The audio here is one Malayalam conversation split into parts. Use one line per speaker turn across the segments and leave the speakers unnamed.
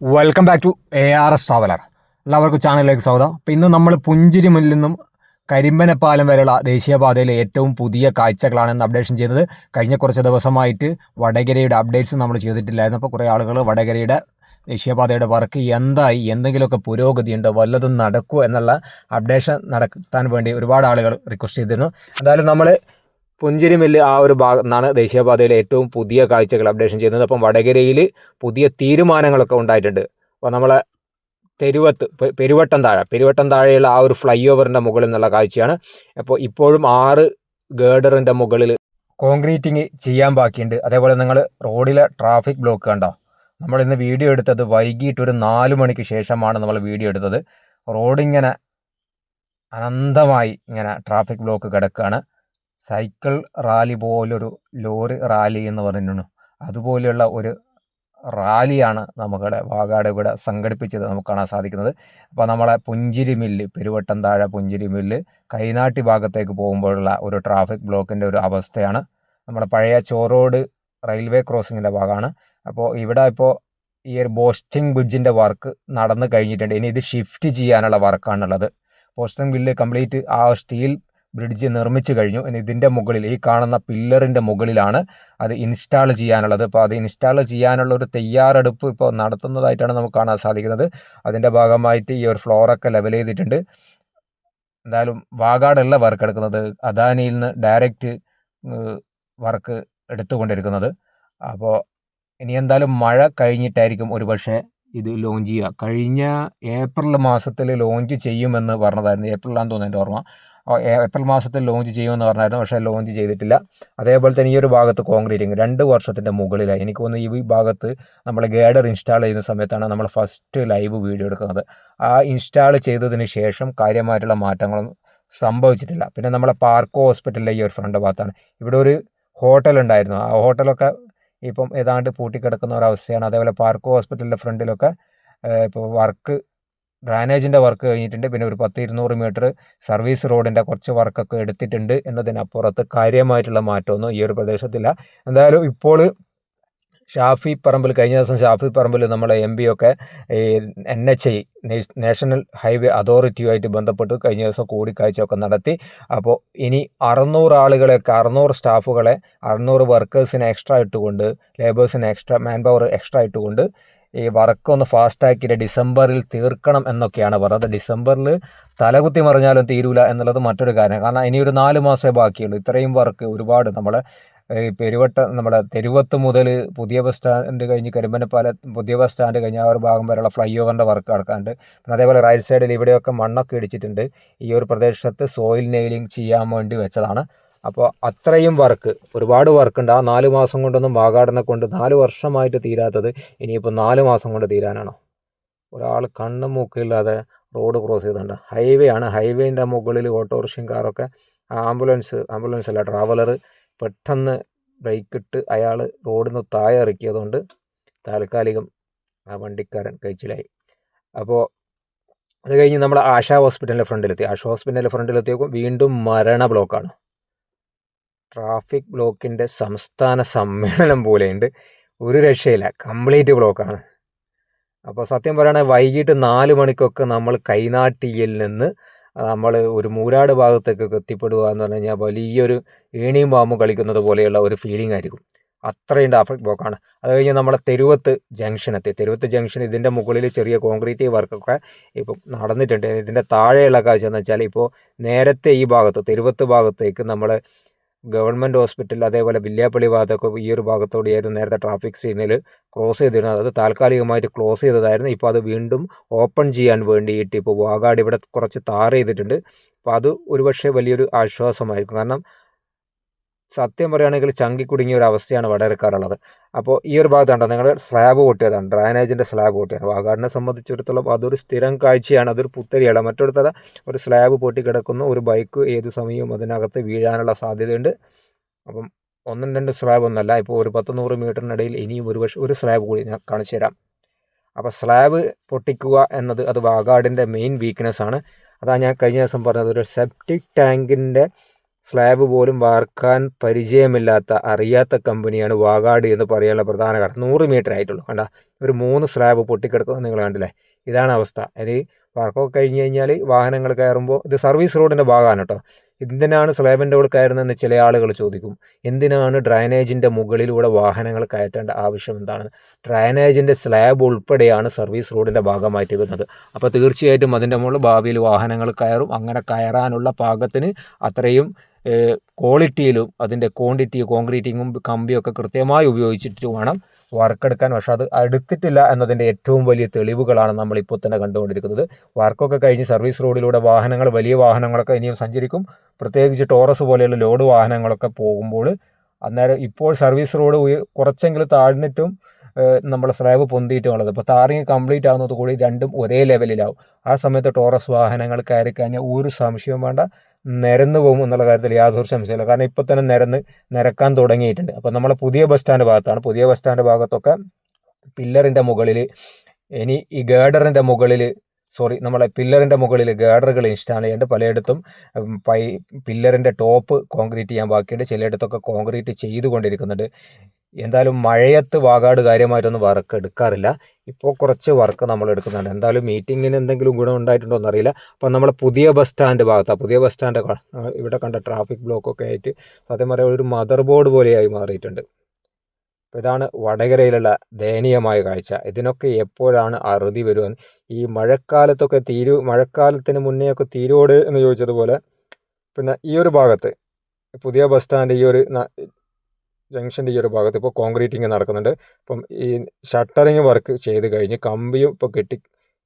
Welcome back to A R S traveller എല്ലാവർക്കും ചാനലിലേക്ക് സ്വാഗതം. അപ്പോൾ ഇന്ന് നമ്മൾ പുഞ്ചിരി മുന്നിൽ നിന്നും കരിമ്പനപ്പാലം വരെയുള്ള ദേശീയപാതയിലെ ഏറ്റവും പുതിയ കാഴ്ചകളാണ് ഇന്ന് അപ്ഡേഷൻ ചെയ്തത് കഴിഞ്ഞ കുറച്ച് ദിവസമായിട്ട് വടകരയുടെ അപ്ഡേറ്റ്സ് നമ്മൾ ചെയ്തിട്ടില്ലായിരുന്നു. അപ്പോൾ കുറേ ആളുകൾ വടകരയുടെ ദേശീയപാതയുടെ വർക്ക് എന്തായി എന്തെങ്കിലുമൊക്കെ പുരോഗതിയുണ്ടോ വല്ലതും നടക്കുമോ എന്നുള്ള അപ്ഡേഷൻ നടത്താൻ വേണ്ടി ഒരുപാട് ആളുകൾ റിക്വസ്റ്റ് ചെയ്തിരുന്നു. എന്തായാലും നമ്മൾ പുഞ്ചിരിമില്ല് ആ ഒരു ഭാഗം നിന്നാണ് ദേശീയപാതയിലെ ഏറ്റവും പുതിയ കാഴ്ചകൾ അപ്ഡേഷൻ ചെയ്യുന്നത്. അപ്പം വടകരയിൽ പുതിയ തീരുമാനങ്ങളൊക്കെ ഉണ്ടായിട്ടുണ്ട്. അപ്പോൾ നമ്മളെ തെരുവത്ത് പെരുവട്ടം താഴെ പെരുവട്ടം താഴെയുള്ള ആ ഒരു ഫ്ലൈ ഓവറിന്റെ മുകളിൽ നിന്നുള്ള കാഴ്ചയാണ്. അപ്പോൾ ഇപ്പോഴും ആറ് ഗേഡറിന്റെ മുകളിൽ കോൺക്രീറ്റിങ് ചെയ്യാൻ ബാക്കിയുണ്ട്. അതേപോലെ നിങ്ങൾ റോഡിലെ ട്രാഫിക് ബ്ലോക്ക് കണ്ടോ? നമ്മൾ ഇന്ന് വീഡിയോ എടുത്തത് വൈകിട്ട് ഒരു നാല് മണിക്ക് ശേഷമാണ് നമ്മൾ വീഡിയോ എടുത്തത്. റോഡിങ്ങനെ അനന്തമായി ഇങ്ങനെ ട്രാഫിക് ബ്ലോക്ക് കിടക്കുകയാണ്. സൈക്കിൾ റാലി പോലൊരു ലോറി റാലി എന്ന് പറഞ്ഞിട്ടുണ്ട് അതുപോലെയുള്ള ഒരു റാലിയാണ് നമ്മുടെ വാഗാട് ഇവിടെ സംഘടിപ്പിച്ചത് നമുക്ക് കാണാൻ സാധിക്കുന്നത്. അപ്പോൾ നമ്മളെ പുഞ്ചിരി മില്ല് പെരുവട്ടം താഴെ പുഞ്ചിരി മില്ല് കൈനാട്ടി ഭാഗത്തേക്ക് പോകുമ്പോഴുള്ള ഒരു ട്രാഫിക് ബ്ലോക്കിന്റെ ഒരു അവസ്ഥയാണ്. നമ്മുടെ പഴയ ചോറോഡ് റെയിൽവേ ക്രോസിങ്ങിന്റെ ഭാഗമാണ്. അപ്പോൾ ഇവിടെ ഇപ്പോൾ ഈ ഒരു ബോസ്റ്റിംഗ് ബ്രിഡ്ജിന്റെ വർക്ക് നടന്നു കഴിഞ്ഞിട്ടുണ്ട്. ഇനി ഇത് ഷിഫ്റ്റ് ചെയ്യാനുള്ള വർക്കാണുള്ളത്. ബോസ്റ്റിംഗ് ബില്ല് കംപ്ലീറ്റ് ആ സ്റ്റീൽ ബ്രിഡ്ജ് നിർമ്മിച്ചു കഴിഞ്ഞു. ഇനി ഇതിന്റെ മുകളിൽ ഈ കാണുന്ന പില്ലറിന്റെ മുകളിലാണ് അത് ഇൻസ്റ്റാൾ ചെയ്യാനുള്ളത്. അപ്പോൾ അത് ഇൻസ്റ്റാൾ ചെയ്യാനുള്ള ഒരു തയ്യാറെടുപ്പ് ഇപ്പോൾ നടത്തുന്നതായിട്ടാണ് നമുക്ക് കാണാൻ സാധിക്കുന്നത്. അതിന്റെ ഭാഗമായിട്ട് ഈ ഒരു ഫ്ലോറൊക്കെ ലെവൽ ചെയ്തിട്ടുണ്ട്. എന്തായാലും വാഗാടല്ല വർക്ക് എടുക്കുന്നത്. അദാനിയിൽ നിന്ന് ഡയറക്റ്റ് വർക്ക് എടുത്തുകൊണ്ടിരിക്കുന്നത്. അപ്പോൾ ഇനി എന്തായാലും മഴ കഴിഞ്ഞിട്ടായിരിക്കും ഒരു പക്ഷേ ഇത് ലോഞ്ച് ചെയ്യുക. കഴിഞ്ഞ ഏപ്രിൽ മാസത്തിൽ ലോഞ്ച് ചെയ്യുമെന്ന് പറഞ്ഞതായിരുന്നു. ഏപ്രിലാന്ന് തോന്നുന്നു എന്റെ ഓർമ്മ. ഏപ്രിൽ മാസത്തിൽ ലോഞ്ച് ചെയ്യുമെന്ന് പറഞ്ഞായിരുന്നു പക്ഷേ ലോഞ്ച് ചെയ്തിട്ടില്ല. അതേപോലെ തന്നെ ഈ ഒരു ഭാഗത്ത് കോൺക്രീറ്റിങ് രണ്ട് വർഷത്തിന്റെ മുകളിലായി. എനിക്ക് തോന്നുന്നു ഈ ഭാഗത്ത് നമ്മൾ ഗേഡർ ഇൻസ്റ്റാൾ ചെയ്യുന്ന സമയത്താണ് നമ്മൾ ഫസ്റ്റ് ലൈവ് വീഡിയോ എടുക്കുന്നത്. ആ ഇൻസ്റ്റാൾ ചെയ്തതിന് ശേഷം കാര്യമായിട്ടുള്ള മാറ്റങ്ങളൊന്നും സംഭവിച്ചിട്ടില്ല. പിന്നെ നമ്മളെ പാർക്കോ ഹോസ്പിറ്റലിലെ ഈ ഒരു ഫ്രണ്ട് ഭാഗത്താണ്. ഇവിടെ ഒരു ഹോട്ടൽ ഉണ്ടായിരുന്നു. ആ ഹോട്ടലൊക്കെ ഇപ്പം ഏതാണ്ട് പൂട്ടിക്കിടക്കുന്ന ഒരവസ്ഥയാണ് അതേപോലെ പാർക്കോ ഹോസ്പിറ്റലിന്റെ ഫ്രണ്ടിലൊക്കെ ഇപ്പോൾ വർക്ക് ഡ്രാനേജിന്റെ വർക്ക് കഴിഞ്ഞിട്ടുണ്ട്. പിന്നെ ഒരു പത്ത് ഇരുന്നൂറ് മീറ്റർ സർവീസ് റോഡിന്റെ കുറച്ച് വർക്കൊക്കെ എടുത്തിട്ടുണ്ട് എന്നതിനപ്പുറത്ത് കാര്യമായിട്ടുള്ള മാറ്റമൊന്നും ഈ ഒരു പ്രദേശത്തില്ല. എന്തായാലും ഇപ്പോൾ ഷാഫി പറമ്പിൽ കഴിഞ്ഞ ദിവസം ഷാഫി പറമ്പിൽ നമ്മളെ എം പി ഒക്കെ ഈ N H I national highway അതോറിറ്റിയുമായിട്ട് ബന്ധപ്പെട്ട് കഴിഞ്ഞ ദിവസം കൂടിക്കാഴ്ചയൊക്കെ നടത്തി. അപ്പോൾ ഇനി അറുന്നൂറ് ആളുകളെയൊക്കെ അറുന്നൂറ് സ്റ്റാഫുകളെ അറുന്നൂറ് വർക്കേഴ്സിനെ എക്സ്ട്രാ ഇട്ടുകൊണ്ട് ലേബേഴ്സിനെ എക്സ്ട്രാ മാൻ പവർ എക്സ്ട്രാ ഇട്ടുകൊണ്ട് ഈ വർക്ക് ഒന്ന് ഫാസ്റ്റാക്കിയിട്ട് ഡിസംബറിൽ തീർക്കണം എന്നൊക്കെയാണ് പറഞ്ഞത്. ഡിസംബറിൽ തലകുത്തി മറിഞ്ഞാലും തീരൂല എന്നുള്ളത് മറ്റൊരു കാര്യം. കാരണം ഇനി ഒരു നാല് മാസമേ ബാക്കിയുള്ളൂ. ഇത്രയും വർക്ക് ഒരുപാട് നമ്മൾ പെരുവട്ട നമ്മുടെ തെരുവത്ത് മുതൽ പുതിയ ബസ് സ്റ്റാൻഡ് കഴിഞ്ഞ് കരിമ്പനപ്പാല പുതിയ ബസ് സ്റ്റാൻഡ് കഴിഞ്ഞ് ആ ഒരു ഭാഗം വരെയുള്ള ഫ്ലൈ ഓവറിന്റെ വർക്ക് നടക്കാണ്ട് പിന്നെ അതേപോലെ റൈറ്റ് സൈഡിൽ ഇവിടെയൊക്കെ മണ്ണൊക്കെ ഇടിച്ചിട്ടുണ്ട്. ഈ ഒരു പ്രദേശത്ത് സോയിൽ നെയിലിംഗ് ചെയ്യാൻ വേണ്ടി വെച്ചതാണ്. അപ്പോൾ അത്രയും വർക്ക് ഒരുപാട് വർക്ക് ഉണ്ട്. ആ നാല് മാസം കൊണ്ടൊന്നും വാഗാടനെ കൊണ്ട് നാല് വർഷമായിട്ട് തീരാത്തത് ഇനിയിപ്പോൾ നാല് മാസം കൊണ്ട് തീരാനാണോ? ഒരാൾ കണ്ണും മൂക്കില്ലാതെ റോഡ് ക്രോസ് ചെയ്തുണ്ട് ഹൈവേ ആണ്. ഹൈവേന്റെ മുകളിൽ ഓട്ടോറിക്ഷയും കാറൊക്കെ ആംബുലൻസ് ആംബുലൻസ് അല്ല ട്രാവലർ പെട്ടെന്ന് ബ്രേക്ക് ഇട്ട് അയാൾ റോഡിൽ നിന്ന് താഴെ ഇറക്കിയതുകൊണ്ട് താൽക്കാലികം ആ വണ്ടിക്കാരൻ കഴിച്ചിലായി. അപ്പോൾ അത് കഴിഞ്ഞ് നമ്മൾ ആശാ ഹോസ്പിറ്റലിന്റെ ഫ്രണ്ടിലെത്തി ആശാ ഹോസ്പിറ്റലിന്റെ ഫ്രണ്ടിലെത്തിയപ്പോൾ വീണ്ടും മരണ ബ്ലോക്കാണ് ട്രാഫിക് ബ്ലോക്കിന്റെ സംസ്ഥാന സമ്മേളനം പോലെയുണ്ട്. ഒരു രക്ഷയില്ല. കംപ്ലീറ്റ് ബ്ലോക്കാണ്. അപ്പോൾ സത്യം പറയുകയാണെങ്കിൽ വൈകിട്ട് നാല് മണിക്കൊക്കെ നമ്മൾ കൈനാട്ടിയിൽ നിന്ന് നമ്മൾ ഒരു മൂരാട് ഭാഗത്തേക്കൊക്കെ എത്തിപ്പെടുക എന്ന് പറഞ്ഞു കഴിഞ്ഞാൽ വലിയൊരു ഏണിയും പാമ്പും കളിക്കുന്നത് പോലെയുള്ള ഒരു ഫീലിംഗ് ആയിരിക്കും. അത്രയും ട്രാഫിക് ബ്ലോക്കാണ്. അത് കഴിഞ്ഞ് നമ്മളെ തെരുവത്ത് ജംഗ്ഷൻ എത്തി. തെരുവത്ത് ജംഗ്ഷൻ ഇതിന്റെ മുകളിൽ ചെറിയ കോൺക്രീറ്റ് വർക്കൊക്കെ ഇപ്പം നടന്നിട്ടുണ്ട്. ഇതിന്റെ താഴെയുള്ള കാഴ്ച എന്ന് വെച്ചാൽ ഇപ്പോൾ നേരത്തെ ഈ ഭാഗത്ത് തെരുവത്ത് ഭാഗത്തേക്ക് നമ്മൾ ഗവൺമെന്റ് ഹോസ്പിറ്റൽ അതേപോലെ വില്യാപ്പള്ളി ഭാഗത്തൊക്കെ ഈ ഒരു ഭാഗത്തോടെയായിരുന്നു നേരത്തെ ട്രാഫിക് സിഗ്നൽ ക്രോസ് ചെയ്തിരുന്നത്. അത് താൽക്കാലികമായിട്ട് ക്ലോസ് ചെയ്തതായിരുന്നു. ഇപ്പോൾ അത് വീണ്ടും ഓപ്പൺ ചെയ്യാൻ വേണ്ടിയിട്ട് ഇപ്പോൾ വാഗാട് ഇവിടെ കുറച്ച് താർ ചെയ്തിട്ടുണ്ട്. അപ്പോൾ അത് ഒരുപക്ഷെ വലിയൊരു ആശ്വാസമായിരിക്കും. കാരണം സത്യം പറയുകയാണെങ്കിൽ ചങ്കി കുടുങ്ങിയ ഒരു അവസ്ഥയാണ് വടകരക്കാരുള്ളത്. അപ്പോൾ ഈ ഒരു ഭാഗത്തുണ്ടോ നിങ്ങൾ സ്ലാബ് പൊട്ടിയതാണ് ഡ്രൈനേജിന്റെ സ്ലാബ് പൊട്ടിയത് വാഗാടിനെ സംബന്ധിച്ചിടത്തോളം അതൊരു സ്ഥിരം കാഴ്ചയാണ് അതൊരു പുത്തരിയല്ല മറ്റൊരുത്തത് ഒരു സ്ലാബ് പൊട്ടി കിടക്കുന്നു ഒരു ബൈക്ക് ഏത് സമയവും അതിനകത്ത് വീഴാനുള്ള സാധ്യതയുണ്ട്. അപ്പം ഒന്നും രണ്ട് സ്ലാബ് ഒന്നല്ല ഇപ്പോൾ ഒരു പത്ത് നൂറ് മീറ്ററിനിടയിൽ ഇനിയും ഒരു പക്ഷേ ഒരു സ്ലാബ് കൂടി ഞാൻ കാണിച്ചു തരാം. അപ്പോൾ സ്ലാബ് പൊട്ടിക്കുക എന്നത് അത് വാഗാടിന്റെ മെയിൻ വീക്ക്നെസ് ആണ്. അതാ ഞാൻ കഴിഞ്ഞ ദിവസം പറഞ്ഞത് ഒരു സെപ്റ്റിക് ടാങ്കിന്റെ സ്ലാബ് പോലും വാർക്കാൻ പരിചയമില്ലാത്ത അറിയാത്ത കമ്പനിയാണ് വാഗാട് എന്ന് പറയാനുള്ള പ്രധാന കാരണം. നൂറ് മീറ്റർ ആയിട്ടുള്ളൂ. കണ്ട? ഒരു മൂന്ന് സ്ലാബ് പൊട്ടിക്കിടക്കുന്നത് നിങ്ങൾ കണ്ടില്ലേ? ഇതാണ് അവസ്ഥ. അത് വർക്കൊക്കെ കഴിഞ്ഞ് കഴിഞ്ഞാൽ വാഹനങ്ങൾ കയറുമ്പോൾ ഇത് സർവീസ് റോഡിന്റെ ഭാഗമാണ് കേട്ടോ എന്തിനാണ് സ്ലാബിന്റെ ഉള്ളിൽ കയറുന്നതെന്ന് ചില ആളുകൾ ചോദിക്കും. എന്തിനാണ് ഡ്രൈനേജിന്റെ മുകളിലൂടെ വാഹനങ്ങൾ കയറ്റേണ്ട ആവശ്യം എന്താണ്? ഡ്രൈനേജിന്റെ സ്ലാബ് ഉൾപ്പെടെയാണ് സർവീസ് റോഡിന്റെ ഭാഗമായിട്ട് വരുന്നത്. അപ്പോൾ തീർച്ചയായിട്ടും അതിന്റെ മുകളിൽ ഭാവിയിൽ വാഹനങ്ങൾ കയറും. അങ്ങനെ കയറാനുള്ള പാകത്തിന് അത്രയും ക്വാളിറ്റിയിലും അതിന്റെ ക്വാണ്ടിറ്റി കോൺക്രീറ്റിങ്ങും കമ്പിയൊക്കെ കൃത്യമായി ഉപയോഗിച്ചിട്ട് വേണം വർക്ക് എടുക്കാൻ പക്ഷേ അത് എടുത്തിട്ടില്ല എന്നതിന്റെ ഏറ്റവും വലിയ തെളിവുകളാണ് നമ്മൾ ഇപ്പോൾ തന്നെ കണ്ടുകൊണ്ടിരിക്കുന്നത്. വർക്കൊക്കെ കഴിഞ്ഞ് സർവീസ് റോഡിലൂടെ വാഹനങ്ങൾ വലിയ വാഹനങ്ങളൊക്കെ ഇനിയും സഞ്ചരിക്കും. പ്രത്യേകിച്ച് ടോറസ് പോലെയുള്ള ലോഡ് വാഹനങ്ങളൊക്കെ പോകുമ്പോൾ അന്നേരം ഇപ്പോൾ സർവീസ് റോഡ് കുറച്ചെങ്കിലും താഴ്ന്നിട്ടും നമ്മൾ സ്ലാബ് പൊന്തിയിട്ടുള്ളത് ഇപ്പോൾ താറിങ് കംപ്ലീറ്റ് ആകുന്നത് കൂടി രണ്ടും ഒരേ ലെവലിലാവും. ആ സമയത്ത് ടോറസ് വാഹനങ്ങൾ കയറി കഴിഞ്ഞാൽ ഒരു സംശയവും വേണ്ട. നിരന്ന് പോകും എന്നുള്ള കാര്യത്തിൽ യാതൊരു സംശയമില്ല കാരണം ഇപ്പോൾ തന്നെ നിരന്ന് നിരക്കാൻ തുടങ്ങിയിട്ടുണ്ട്. അപ്പോൾ നമ്മളെ പുതിയ ബസ് സ്റ്റാൻഡ് ഭാഗത്താണ്. പുതിയ ബസ് സ്റ്റാൻഡ് ഭാഗത്തൊക്കെ പില്ലറിന്റെ മുകളിൽ ഇനി ഈ ഗേഡറിന്റെ മുകളിൽ സോറി നമ്മളെ പില്ലറിന്റെ മുകളിൽ ഗേഡറുകൾ ഇൻസ്റ്റാൾ ചെയ്യേണ്ട പലയിടത്തും പൈ പില്ലറിന്റെ ടോപ്പ് കോൺക്രീറ്റ് ചെയ്യാൻ ബാക്കിയുണ്ട്. ചിലയിടത്തൊക്കെ കോൺക്രീറ്റ് ചെയ്തുകൊണ്ടിരിക്കുന്നുണ്ട്. എന്തായാലും മഴയത്ത് വാഗാട് കാര്യമായിട്ടൊന്നും വർക്ക് എടുക്കാറില്ല. ഇപ്പോൾ കുറച്ച് വർക്ക് നമ്മൾ എടുക്കുന്നുണ്ട്. എന്തായാലും മീറ്റിങ്ങിന് എന്തെങ്കിലും ഗുണം ഉണ്ടായിട്ടുണ്ടോ എന്നറിയില്ല. അപ്പം നമ്മൾ പുതിയ ബസ് സ്റ്റാൻഡ് ഭാഗത്താണ് പുതിയ ബസ് സ്റ്റാൻഡ് ഇവിടെ കണ്ട ട്രാഫിക് ബ്ലോക്കൊക്കെ ആയിട്ട് സത്യം പറയാം ഒരു മദർ ബോർഡ് പോലെയായി മാറിയിട്ടുണ്ട്. അപ്പോൾ ഇതാണ് വടകരയിലുള്ള ദയനീയമായ കാഴ്ച. ഇതിനൊക്കെ എപ്പോഴാണ് അറുതി വരുക ഈ മഴക്കാലത്തൊക്കെ തീരു മഴക്കാലത്തിന് മുന്നേയൊക്കെ തീരോട് എന്ന് ചോദിച്ചതുപോലെ പിന്നെ ഈ ഒരു ഭാഗത്ത് പുതിയ ബസ് സ്റ്റാൻഡ് ഈ ഒരു ജംഗ്ഷന്റെ ഈ ഒരു ഭാഗത്ത് ഇപ്പോൾ കോൺക്രീറ്റിങ് നടക്കുന്നുണ്ട്. ഇപ്പം ഈ ഷട്ടറിങ് വർക്ക് ചെയ്ത് കഴിഞ്ഞ് കമ്പിയും ഇപ്പോൾ കെട്ടി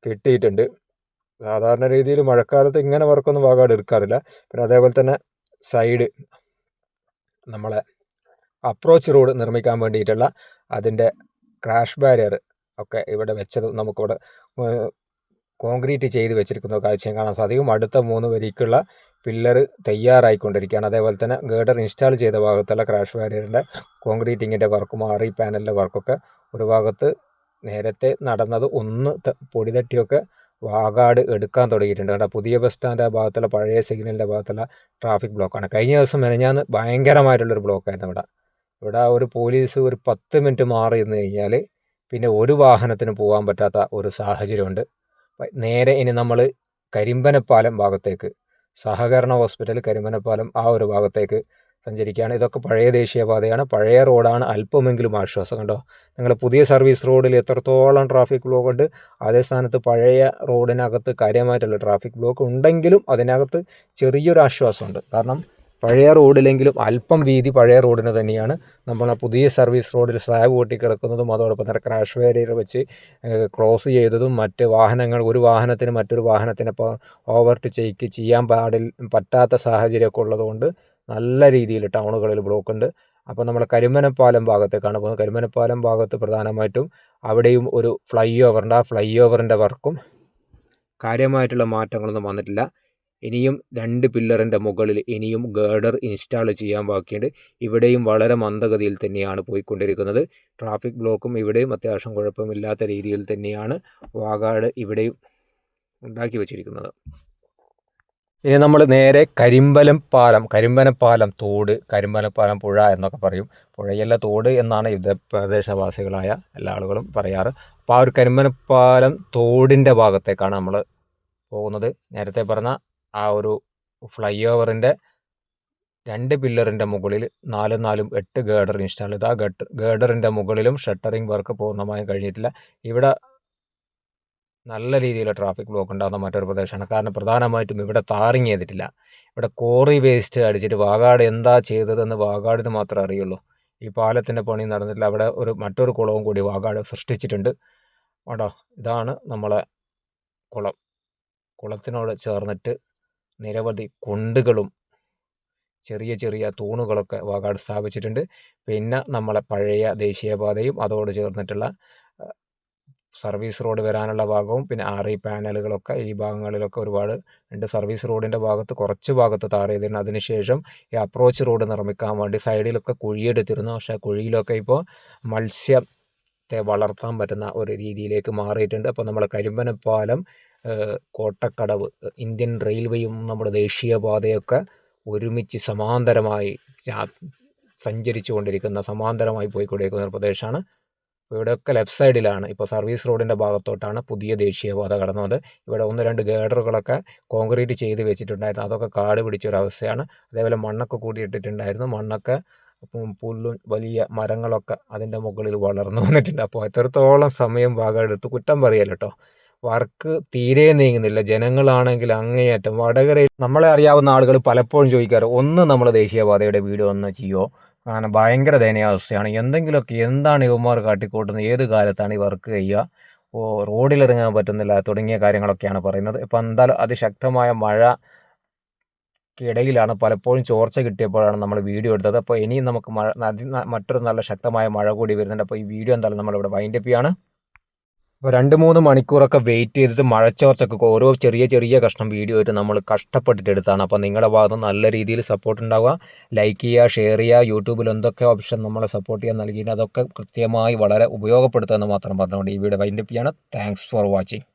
കെട്ടിയിട്ടുണ്ട്. സാധാരണ രീതിയിൽ മഴക്കാലത്ത് ഇങ്ങനെ വർക്കൊന്നും വാഗാട് എടുക്കാറില്ല. പിന്നെ അതേപോലെ തന്നെ സൈഡ് നമ്മളെ അപ്രോച്ച് റോഡ് നിർമ്മിക്കാൻ വേണ്ടിയിട്ടുള്ള അതിന്റെ ക്രാഷ് ബാരിയർ ഒക്കെ ഇവിടെ വെച്ചത് നമുക്കിവിടെ കോൺക്രീറ്റ് ചെയ്ത് വെച്ചിരിക്കുന്ന കാഴ്ചയും കാണാൻ സാധിക്കും. അടുത്ത മൂന്ന് വരിക്കുള്ള പില്ലർ തയ്യാറായിക്കൊണ്ടിരിക്കുകയാണ്. അതേപോലെ തന്നെ ഗേഡർ ഇൻസ്റ്റാൾ ചെയ്ത ഭാഗത്തുള്ള ക്രാഷ് ബാരിയറിന്റെ കോൺക്രീറ്റിങ്ങിന്റെ വർക്കും ആറി പാനലിന്റെ വർക്കൊക്കെ ഒരു ഭാഗത്ത് നേരത്തെ നടന്നത് ഒന്ന് പൊടി തട്ടിയൊക്കെ വാഗാട് എടുക്കാൻ തുടങ്ങിയിട്ടുണ്ട്. കേട്ടോ പുതിയ ബസ് സ്റ്റാൻഡ് ഭാഗത്തുള്ള പഴയ സിഗ്നലിന്റെ ഭാഗത്തുള്ള ട്രാഫിക് ബ്ലോക്കാണ്. കഴിഞ്ഞ ദിവസം മെനഞ്ഞാന്ന് ഭയങ്കരമായിട്ടുള്ളൊരു ബ്ലോക്കായിരുന്നു ഇവിടെ. ഇവിടെ ഒരു പോലീസ് ഒരു പത്ത് മിനിറ്റ് മാറി നിന്ന് കഴിഞ്ഞാൽ പിന്നെ ഒരു വാഹനത്തിന് പോകാൻ പറ്റാത്ത ഒരു സാഹചര്യമുണ്ട്. നേരെ ഇനി നമ്മൾ കരിമ്പനപ്പാലം ഭാഗത്തേക്ക് സഹകരണ ഹോസ്പിറ്റൽ കരിമനപ്പാലം ആ ഒരു ഭാഗത്തേക്ക് സഞ്ചരിക്കുകയാണ്. ഇതൊക്കെ പഴയ ദേശീയപാതയാണ്. പഴയ റോഡാണ് അല്പമെങ്കിലും ആശ്വാസം കണ്ടോ? നിങ്ങൾ പുതിയ സർവീസ് റോഡിൽ എത്രത്തോളം ട്രാഫിക് ബ്ലോക്ക് ഉണ്ട് അതേ സ്ഥാനത്ത് പഴയ റോഡിനകത്ത് കാര്യമായിട്ടുള്ള ട്രാഫിക് ബ്ലോക്ക് ഉണ്ടെങ്കിലും അതിനകത്ത് ചെറിയൊരു ആശ്വാസമുണ്ട്. കാരണം പഴയ റോഡിലെങ്കിലും അല്പം വീതി പഴയ റോഡിന് തന്നെയാണ് നമ്മൾ പുതിയ സർവീസ് റോഡിൽ സ്ലാബ് പൊട്ടിക്കിടക്കുന്നതും അതോടൊപ്പം തന്നെ ക്രാഷ് വേരിയർ വെച്ച് ക്രോസ് ചെയ്തതും മറ്റ് വാഹനങ്ങൾ ഒരു വാഹനത്തിന് മറ്റൊരു വാഹനത്തിന് ഇപ്പോൾ ഓവർടേക്ക് ചെയ്യാൻ പാടിൽ പറ്റാത്ത സാഹചര്യമൊക്കെ ഉള്ളതുകൊണ്ട് നല്ല രീതിയിൽ ടൗണുകളിൽ ബ്ലോക്ക് ഉണ്ട്. അപ്പോൾ നമ്മൾ കരിമനപ്പാലം ഭാഗത്തേക്കാണ് പോകുന്നത്. കരിമനപ്പാലം ഭാഗത്ത് പ്രധാനമായിട്ടും അവിടെയും ഒരു ഫ്ലൈ ഓവറുണ്ട് ആ ഫ്ലൈ ഓവറിന്റെ വർക്കും കാര്യമായിട്ടുള്ള മാറ്റങ്ങളൊന്നും വന്നിട്ടില്ല. ഇനിയും രണ്ട് പില്ലറിന്റെ മുകളിൽ ഇനിയും ഗേർഡർ ഇൻസ്റ്റാൾ ചെയ്യാൻ ബാക്കിയുണ്ട് ഇവിടെയും വളരെ മന്ദഗതിയിൽ തന്നെയാണ് പോയിക്കൊണ്ടിരിക്കുന്നത്. ട്രാഫിക് ബ്ലോക്കും ഇവിടെയും അത്യാവശ്യം കുഴപ്പമില്ലാത്ത രീതിയിൽ തന്നെയാണ് വാഗാട് ഇവിടെയും ഉണ്ടാക്കി വച്ചിരിക്കുന്നത്. ഇനി നമ്മൾ നേരെ കരിമ്പലം പാലം കരിമ്പനപ്പാലം തോട് കരിമ്പനപ്പാലം പുഴ എന്നൊക്കെ പറയും. പുഴയല്ല തോട് എന്നാണ് ഇത് പ്രദേശവാസികളായ എല്ലാ ആളുകളും പറയാറ്. അപ്പോൾ ആ ഒരു കരിമ്പനപ്പാലം തോടിന്റെ ഭാഗത്തേക്കാണ് നമ്മൾ പോകുന്നത്. നേരത്തെ പറഞ്ഞ ആ ഒരു ഫ്ലൈ ഓവറിന്റെ രണ്ട് പില്ലറിന്റെ മുകളിൽ നാലും നാലും എട്ട് ഗേഡർ ഇൻസ്റ്റാൾ ചെയ്ത്. ആ ഗട്ട് ഗേഡറിന്റെ മുകളിലും ഷട്ടറിങ് വർക്ക് പൂർണമായും കഴിഞ്ഞിട്ടില്ല. ഇവിടെ നല്ല രീതിയിൽ ട്രാഫിക് ബ്ലോക്ക് ഉണ്ടാകുന്ന മറ്റൊരു പ്രദേശമാണ്. കാരണം പ്രധാനമായിട്ടും ഇവിടെ താറിങ് ചെയ്തിട്ടില്ല. ഇവിടെ കോറി വേസ്റ്റ് അടിച്ചിട്ട് വാഗാട് എന്താ ചെയ്തതെന്ന് വാഗാടിന് മാത്രമേ അറിയുള്ളൂ. ഈ പാലത്തിന്റെ പണി നടന്നിട്ടില്ല. അവിടെ ഒരു മറ്റൊരു കുളവും കൂടി വാഗാട് സൃഷ്ടിച്ചിട്ടുണ്ട്. കേട്ടോ ഇതാണ് നമ്മളെ കുളം. കുളത്തിനോട് ചേർന്നിട്ട് നിരവധി കുണ്ടുകളും ചെറിയ ചെറിയ തൂണുകളൊക്കെ വാഗാട് സ്ഥാപിച്ചിട്ടുണ്ട്. പിന്നെ നമ്മളെ പഴയ ദേശീയപാതയും അതോട് ചേർന്നിട്ടുള്ള സർവീസ് റോഡ് വരാനുള്ള ഭാഗവും പിന്നെ ആറി പാനലുകളൊക്കെ ഈ ഭാഗങ്ങളിലൊക്കെ ഒരുപാട് ഉണ്ട്. സർവീസ് റോഡിന്റെ ഭാഗത്ത് കുറച്ച് ഭാഗത്ത് താർ ചെയ്തിരുന്നു അതിനുശേഷം ഈ അപ്രോച്ച് റോഡ് നിർമ്മിക്കാൻ വേണ്ടി സൈഡിലൊക്കെ കുഴിയെടുത്തിരുന്നു. പക്ഷേ കുഴിയിലൊക്കെ ഇപ്പോൾ മത്സ്യത്തെ വളർത്താൻ പറ്റുന്ന ഒരു രീതിയിലേക്ക് മാറിയിട്ടുണ്ട്. അപ്പോൾ നമ്മൾ കരിമ്പനപ്പാലം കോട്ടക്കടവ് ഇന്ത്യൻ റെയിൽവേയും നമ്മുടെ ദേശീയപാതയൊക്കെ ഒരുമിച്ച് സമാന്തരമായി സഞ്ചരിച്ചു കൊണ്ടിരിക്കുന്ന സമാന്തരമായി പോയിക്കൊണ്ടിരിക്കുന്ന ഒരു പ്രദേശമാണ്. ഇവിടെയൊക്കെ ലെഫ്റ്റ് സൈഡിലാണ്. ഇപ്പോൾ സർവീസ് റോഡിന്റെ ഭാഗത്തോട്ടാണ് പുതിയ ദേശീയപാത കടന്നത്. ഇവിടെ ഒന്ന് രണ്ട് ഗേഡറുകളൊക്കെ കോൺക്രീറ്റ് ചെയ്ത് വെച്ചിട്ടുണ്ടായിരുന്നു. അതൊക്കെ കാട് പിടിച്ചൊരവസ്ഥയാണ് അതേപോലെ മണ്ണൊക്കെ കൂടി ഇട്ടിട്ടുണ്ടായിരുന്നു മണ്ണൊക്കെ പുല്ലും വലിയ മരങ്ങളൊക്കെ അതിന്റെ മുകളിൽ വളർന്നു വന്നിട്ടുണ്ട്. അപ്പോൾ എത്രത്തോളം സമയം ഭാഗം കുറ്റം പറയല്ലോ കേട്ടോ വർക്ക് തീരെ നീങ്ങുന്നില്ല. ജനങ്ങളാണെങ്കിൽ അങ്ങേയറ്റം വടകരയിൽ നമ്മളെ അറിയാവുന്ന ആളുകൾ പലപ്പോഴും ചോദിക്കാറ് ഒന്ന് നമ്മൾ ദേശീയപാതയുടെ വീഡിയോ ഒന്ന് ചെയ്യുമോ കാരണം ഭയങ്കര ദയനീയാവസ്ഥയാണ്. എന്തെങ്കിലുമൊക്കെ എന്താണ് ഇവന്മാർ കാട്ടിക്കൂട്ടുന്നത്? ഏത് കാലത്താണ് ഈ വർക്ക് ചെയ്യുക? ഓ റോഡിലിറങ്ങാൻ പറ്റുന്നില്ല തുടങ്ങിയ കാര്യങ്ങളൊക്കെയാണ് പറയുന്നത്. ഇപ്പം എന്തായാലും അതിശക്തമായ മഴ ഇടയിലാണ് പലപ്പോഴും ചോർച്ച കിട്ടിയപ്പോഴാണ് നമ്മൾ വീഡിയോ എടുത്തത്. അപ്പോൾ ഇനിയും നമുക്ക് മഴ മറ്റൊരു നല്ല ശക്തമായ മഴ കൂടി വരുന്നുണ്ട്. അപ്പോൾ ഈ വീഡിയോ എന്തായാലും നമ്മളിവിടെ വൈൻഡപ്പ് ചെയ്യാണ്. അപ്പോൾ രണ്ട് മൂന്ന് മണിക്കൂറൊക്കെ വെയിറ്റ് ചെയ്തിട്ട് മഴച്ചോർച്ചൊക്കെ ഓരോ ചെറിയ ചെറിയ കഷ്ണം വീഡിയോ ആയിട്ട് നമ്മൾ കഷ്ടപ്പെട്ടിട്ട് എടുത്താണ്. അപ്പോൾ നിങ്ങളുടെ ഭാഗത്ത് നല്ല രീതിയിൽ സപ്പോർട്ട് ഉണ്ടാവുക. ലൈക്ക് ചെയ്യുക ഷെയർ ചെയ്യുക. യൂട്യൂബിൽ എന്തൊക്കെ ഓപ്ഷൻ നമ്മളെ സപ്പോർട്ട് ചെയ്യാൻ നൽകിയിട്ട് അതൊക്കെ കൃത്യമായി വളരെ ഉപയോഗപ്പെടുത്തുക എന്ന് മാത്രം പറഞ്ഞുകൊണ്ട് ഈ വീഡിയോ വൈൻഡപ്പ് ചെയ്യാണ്. Thanks for watching